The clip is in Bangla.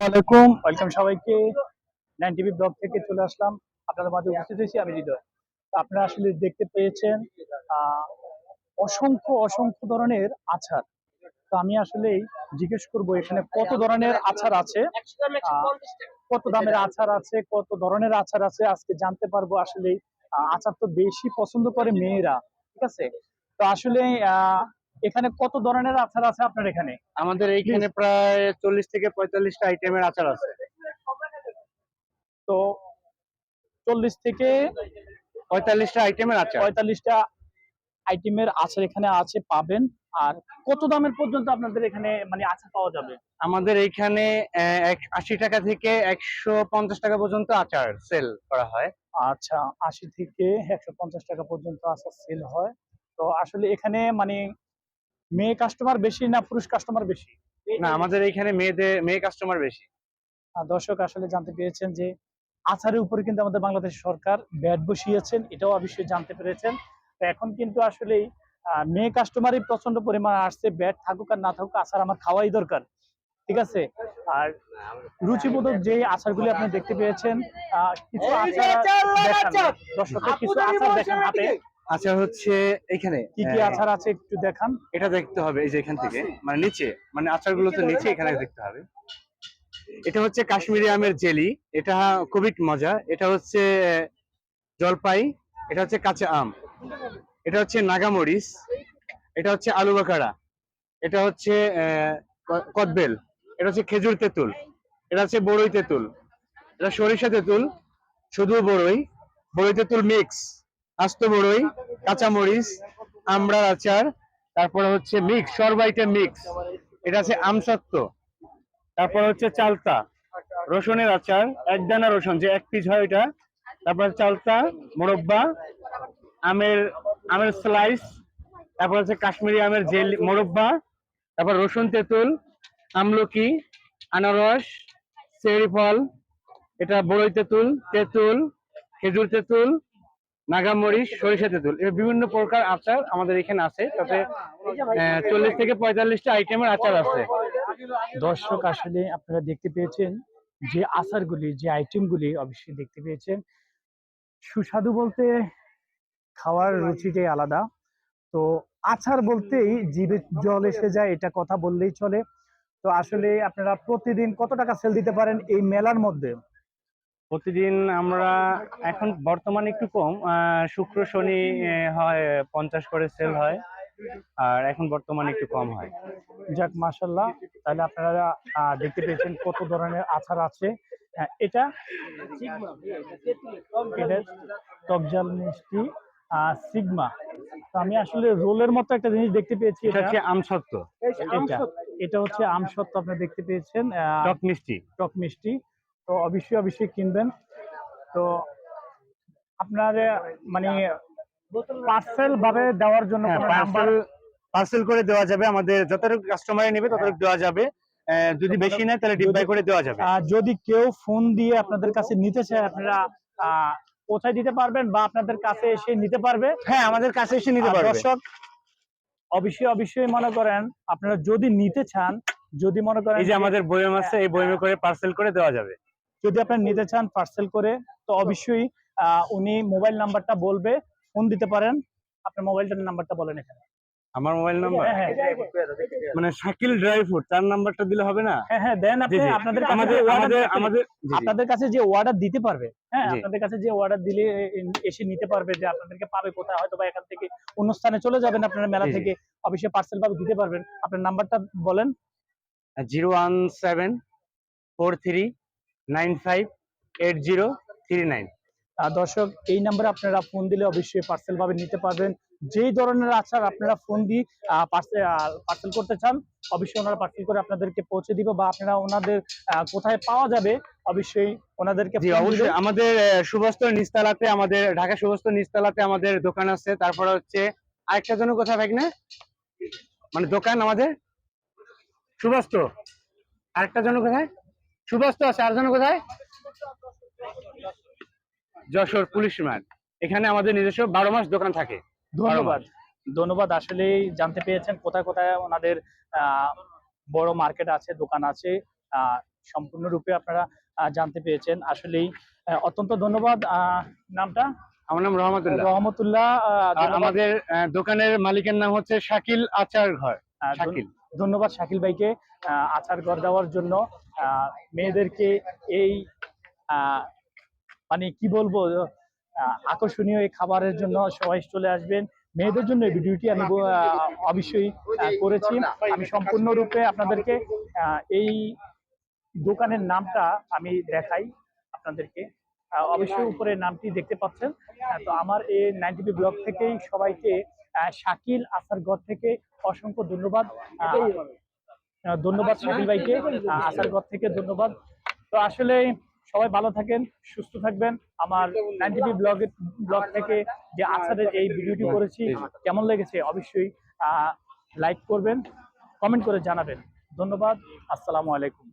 আলাইকুম ওয়েলকাম সবাইকে। নাইন টিভি ব্লগ থেকে চলে আসলাম। আপনাদের মাঝে উপস্থিত হয়েছি আমি হৃদয়। আপনারা আসলে দেখতে পেয়েছেন অসংখ্য অসংখ্য ধরনের আচার তো আমি আসলেই জিজ্ঞেস করব, এখানে কত ধরনের আচার আছে? কত দামের আচার আছে? কত ধরনের আচার আছে? আজকে জানতে পারব আসলে আচার তো বেশি পছন্দ করে মেয়েরা। ঠিক আছে? তো আসলে এখানে কত ধরনের আচার আছে আপনার এখানে? আমাদের এইখানে প্রায় চল্লিশ থেকে পঁয়তাল্লিশটা আইটেমের আচার আছে। তো চল্লিশ থেকে পঁয়তাল্লিশটা আইটেমের আচার। পঁয়তাল্লিশটা আইটেমের আচার এখানে আছে পাবেন। আর কত দামের পর্যন্ত আপনাদের এখানে মানে আচার পাওয়া যাবে? আমাদের এক- আশি টাকা থেকে একশো পঞ্চাশ টাকা পর্যন্ত আচার সেল করা হয়। আচ্ছা আশি থেকে একশো পঞ্চাশ টাকা পর্যন্ত আচার সেল হয়। তো আসলে এখানে মানে মেয়ে কাস্টমার বেশি না পুরুষ কাস্টমার বেশি? না আমাদের এখানে মেয়েদের মেয়ে কাস্টমার বেশি। দর্শক আসলে জানতে পেরেছেন যে আচারের উপরে কিন্তু আমাদের বাংলাদেশ সরকার ব্যাট বসিয়েছেন এটাও অবশ্যই জানতে পেরেছেন। তো এখন কিন্তু আসলেই আহ, মেয়ে কাস্টমারই প্রচণ্ড পরিমাণ আসছে ব্যাট থাকুক আর না থাকুক আচার আমার খাওয়াই দরকার। ঠিক আছে? আর রুচিবোধক যে আচারগুলি আপনি দেখতে পেয়েছেন আহ, কিছু আচার দেখান। দর্শকের কিছু আচার দেখেন হাতে। আচার হচ্ছে এখানে কি কি আচার আছে একটু দেখান। এটা দেখতে হবে এই যে এখান থেকে। মানে নিচে মানে আচারগুলো তো নিচে এখানে দেখতে হবে। এটা হচ্ছে কাশ্মীরি আমের জেলি এটা খুবই মজা। এটা হচ্ছে আহ, জলপাই এটা হচ্ছে কাঁচা আম। এটা হচ্ছে নাগামরিচ এটা হচ্ছে আলু বাকারা এটা হচ্ছে আহ, কদবেল এটা হচ্ছে খেজুর তেঁতুল এটা হচ্ছে বড়ই তেঁতুল এটা সরিষা তেঁতুল শুধু বড়ই বড়ই তেঁতুল মিক্স। আস্ত বড়ই কাঁচা মরিচ আমড়ার আচার, তারপরে হচ্ছে মিক্স সরবাইটে মিক্স এটা আছে আমসত্ব তারপর হচ্ছে চালতা, রসুনের আচার, একদানা রসুন, যে এক পিস হয় ওইটা তারপর চালতা, মোরব্বা, আমের আমের স্লাইস তারপর হচ্ছে কাশ্মীরি আমের জেল, মোরব্বা, তারপর রসুন তেঁতুল, আমলকি, আনারস, চেরি ফল, এটা বড়ই তেঁতুল তেঁতুল, খেজুর তেঁতুল নাগামরিচ, সরিষা তেঁতুল এর বিভিন্ন প্রকার আচার আমাদের এখানে আছে। তাতে চল্লিশ থেকে পঁয়তাল্লিশটা আইটেমের আচার আছে। দর্শক, আসলে আপনারা দেখতে পেয়েছেন যে আচারগুলি, যে আইটেমগুলি অবশ্যই দেখতে পেয়েছেন। সুস্বাদু বলতে খাওয়ার রুচিটাই আলাদা। তো আচার বলতেই জিভে জল এসে যায়, এটা কথা বললেই চলে। তো আসলে আপনারা প্রতিদিন কত টাকা সেল দিতে পারেন এই মেলার মধ্যে? প্রতিদিন আমরা এখন বর্তমানে একটু কম শুক্র শনি হয় পঞ্চাশ করে সেল হয় আর এখন বর্তমানে একটু কম হয়। যাক মাসাল্লাহ তাহলে আপনারা দেখতে পেয়েছেন কত ধরনের আচার আছে। এটা টকজাল মিষ্টি সিগমা। তো আমি আসলে রোলের মতো একটা জিনিস দেখতে পেয়েছি এটা হচ্ছে আমসত্ব এটা এটা হচ্ছে আমসত্ব আপনি দেখতে পেয়েছেন টক মিষ্টি। টক মিষ্টি। তো অবশ্যই অবশ্যই কিনবেন। তো আপনার মানে পার্সেল ভাবে দেওয়ার জন্য হ্যাঁ পার্সেল পার্সেল করে দেওয়া যাবে। আমাদের যতটুকু কাস্টমার নেবে ততটুকু দেওয়া যাবে। যদি বেশি নেয় তাহলে ডিব্বাই করে দেওয়া যাবে। আহ, যদি কেউ ফোন দিয়ে আপনাদের কাছে নিতে চায় আপনারা কোথায় দিতে পারবেন বা আপনাদের কাছে এসে নিতে পারবে? হ্যাঁ আমাদের কাছে এসে নিতে পারবে। দর্শক অবশ্যই অবশ্যই মনে করেন আপনারা যদি নিতে চান যদি মনে করেন এই যে আমাদের বয়ম আছে এই বয়মে করে পার্সেল করে দেওয়া যাবে। যদি আপনার নিতে চান পার্সেল করে তো অবশ্যই উনি মোবাইল নাম্বারটা বলবে ফোন দিতে পারেন। আপনার মোবাইলটার নাম্বারটা বলেন এখানে। আমার মোবাইল নাম্বার হ্যাঁ হ্যাঁ। মানে শাকিল ড্রাই ফ্রুট তার নাম্বারটা দিলে হবে না? হ্যাঁ হ্যাঁ দেন আপনি। আপনাদের আমাদের আমাদের আমাদের। আপনাদের কাছে যে অর্ডার দিতে পারবে হ্যাঁ আপনাদের কাছে যে অর্ডার দিলে এসে নিতে পারবে যে আপনাদেরকে পাবে কোথায় হয়তো বা এখান থেকে অন্য স্থানে চলে যাবেন আপনারা মেলা। থেকে অবশ্যই পার্সেল ভাবে দিতে পারবেন। আপনার নাম্বারটা বলেন। Zero one seven four three nine five eight zero three nine. আর দর্শক এই নাম্বারে আপনারা ফোন দিলে অবশ্যই পার্সেল ভাবে নিতে পারবেন। যেই ধরনের আচার আপনারা ফোন দিয়ে পার্সেল করতে চান অবশ্যই ওনারা পার্সেল করে আপনাদেরকে পৌঁছে দিব বা আপনারা ওনাদের কোথায় পাওয়া যাবে অবশ্যই ওনাদেরকে অবশ্যই। আমাদের সুবস্ত্র নিস্তালাতে আমাদের ঢাকা সুবস্ত্র নিস্তালাতে আমাদের দোকান আছে। তারপরে হচ্ছে আরেকটা জন্য কোথায় ভাই না? মানে দোকান আমাদের? সুবস্ত্র আরেকটা জন্য কোথায় সুবস্ত্র আছে আর কোথায়? যশোর পুলিশ মাঠ এখানে আমাদের নিজস্ব বারো মাস দোকান থাকে। ধন্যবাদ। ধন্যবাদ আসলেই জানতে পেরেছেন কোথায় কোথায় ওনাদের বড় মার্কেট আছে দোকান আছে। আহ, সম্পূর্ণরূপে আপনারা জানতে পেরেছেন। আসলেই অত্যন্ত ধন্যবাদ। আহ, নামটা? আমার নাম রহমতুল্লাহ। রহমতুল্লাহ আমাদের দোকানের মালিকের নাম হচ্ছে শাকিল আচার ঘর। শাকিল। ধন্যবাদ শাকিল ভাইকে আচার ঘর দেওয়ার জন্য। মেয়েদেরকে এই মানে কি বলব আকর্ষণীয় এই খাবারের জন্য সবাই চলে আসবেন। মেয়েদের জন্য এই ভিডিওটি আমি অবশ্যই করেছি। আমি সম্পূর্ণরূপে আপনাদেরকে এই দোকানের নামটা আমি দেখাই আপনাদেরকে। অবশ্যই উপরে নামটি দেখতে পাচ্ছেন। তো আমার এই নাইনটিভি ব্লগ থেকেই সবাইকে শাকিল আসারগড় থেকে অসংখ্য ধন্যবাদ। ধন্যবাদ শাকিল ভাইকে। আহ, আসারগড় থেকে ধন্যবাদ। তো আসলে সবাই ভালো থাকেন সুস্থ থাকবেন। আমার নাইনটিভি ব্লগ ব্লগ থেকে যে আসারের এই ভিডিওটি করেছি কেমন লেগেছে? অবশ্যই লাইক করবেন কমেন্ট করে জানাবেন। ধন্যবাদ আসসালামু আলাইকুম।